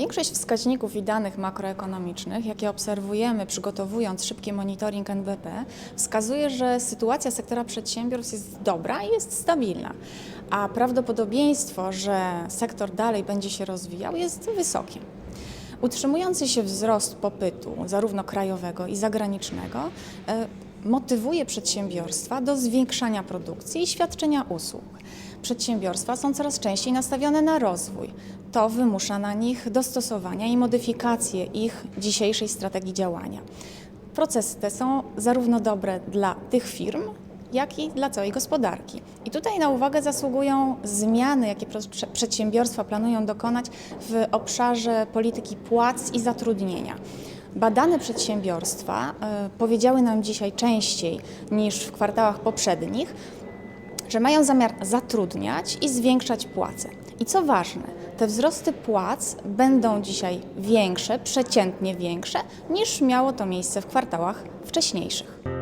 Większość wskaźników i danych makroekonomicznych, jakie obserwujemy przygotowując szybki monitoring NBP, wskazuje, że sytuacja sektora przedsiębiorstw jest dobra i jest stabilna, a prawdopodobieństwo, że sektor dalej będzie się rozwijał jest wysokie. Utrzymujący się wzrost popytu, zarówno krajowego i zagranicznego, e, motywuje przedsiębiorstwa do zwiększania produkcji i świadczenia usług. Przedsiębiorstwa są coraz częściej nastawione na rozwój. To wymusza na nich dostosowania i modyfikacje ich dzisiejszej strategii działania. Procesy te są zarówno dobre dla tych firm, jak i dla całej gospodarki. I tutaj na uwagę zasługują zmiany, jakie prze- przedsiębiorstwa planują dokonać w obszarze polityki płac i zatrudnienia. Badane przedsiębiorstwa e, powiedziały nam dzisiaj częściej niż w kwartałach poprzednich, że mają zamiar zatrudniać i zwiększać płace. I co ważne, te wzrosty płac będą dzisiaj większe, przeciętnie większe, niż miało to miejsce w kwartałach wcześniejszych.